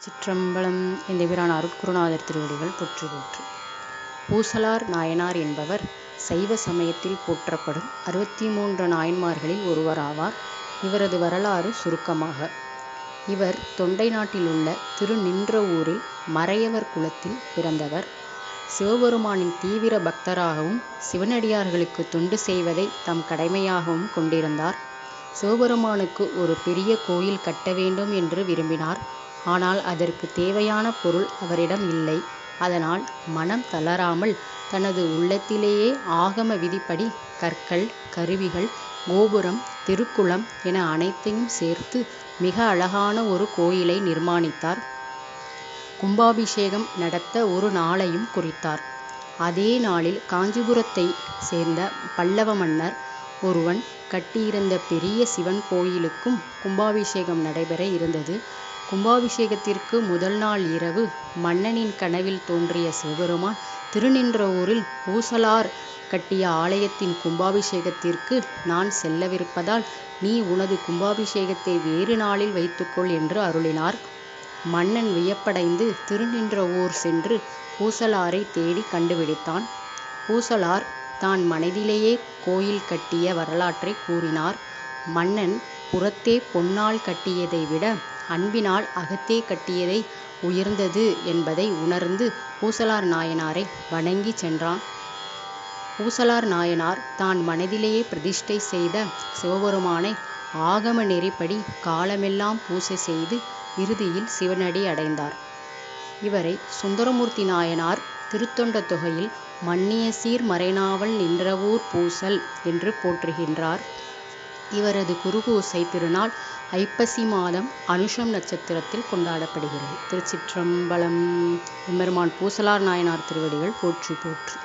சிற்றம்பலம் இந்த பிரான் அருட்குருநாதர் திருவடிகள் போற்று போற்று பூசலார் நாயனார் என்பவர் சைவ சமயத்தில் போற்றப்படும் அறுபத்தி மூன்று நாயன்மார்களில் ஒருவராவார் இவரது வரலாறு சுருக்கமாக. இவர் தொண்டை நாட்டில் உள்ள திருநின்றவூரில் மறையவர் குலத்தில் பிறந்தவர். சிவபெருமானின் தீவிர பக்தராகவும் சிவனடியார்களுக்கு தொண்டு செய்வதை தம் கடமையாகவும் கொண்டிருந்தார். சிவபெருமானுக்கு ஒரு பெரிய கோயில் கட்ட வேண்டும் என்று விரும்பினார். ஆனால் அதற்கு தேவையான பொருள் அவரிடம் இல்லை. அதனால் மனம் தளராமல் தனது உள்ளத்திலேயே ஆகம விதிப்படி கற்கள் கருவிகள் கோபுரம் திருக்குளம் என அனைத்தையும் சேர்த்து மிக அழகான ஒரு கோயிலை நிர்மாணித்தார். கும்பாபிஷேகம் நடத்த ஒரு நாளையும் குறித்தார். அதே நாளில் காஞ்சிபுரத்தை சேர்ந்த பல்லவ மன்னர் ஒருவன் கட்டியிருந்த பெரிய சிவன் கோயிலுக்கும் கும்பாபிஷேகம் நடைபெற இருந்தது. கும்பாபிஷேகத்திற்கு முதல் நாள் இரவு மன்னனின் கனவில் தோன்றிய சிவபெருமான் திருநின்றவூரில் பூசலார் கட்டிய ஆலயத்தின் கும்பாபிஷேகத்திற்கு நான் செல்லவிருப்பதால் நீ உனது கும்பாபிஷேகத்தை வேறு நாளில் வைத்துக்கொள் என்று அருளினார். மன்னன் வியப்படைந்து திருநின்றவூர் சென்று பூசலாரை தேடி கண்டுபிடித்தான். பூசலார் தான் மனதிலேயே கோயில் கட்டிய வரலாற்றை கூறினார். மன்னன் புறத்தே பொன்னால் கட்டியதை விட அன்பினால் அகத்தே கட்டியதை உயர்ந்தது என்பதை உணர்ந்து பூசலார் நாயனாரை வணங்கி சென்றான். பூசலார் நாயனார் தான் மனதிலேயே பிரதிஷ்டை செய்த சிவபெருமானை ஆகம நெறிப்படி காலமெல்லாம் பூசை செய்து இறுதியில் சிவனடி அடைந்தார். இவரை சுந்தரமூர்த்தி நாயனார் திருத்தொண்ட தொகையில் மன்னிய சீர் மறைநாவல் நின்றவூர் பூசல் என்று போற்றுகின்றார். இவரது குருகூசை திருநாள் ஐப்பசி மாதம் அனுஷம் நட்சத்திரத்தில் கொண்டாடப்படுகிறது. திருச்சிற்றம்பலம் எம்பெருமான் பூசலார் நாயனார் திருவடிகள் போற்றி போற்று.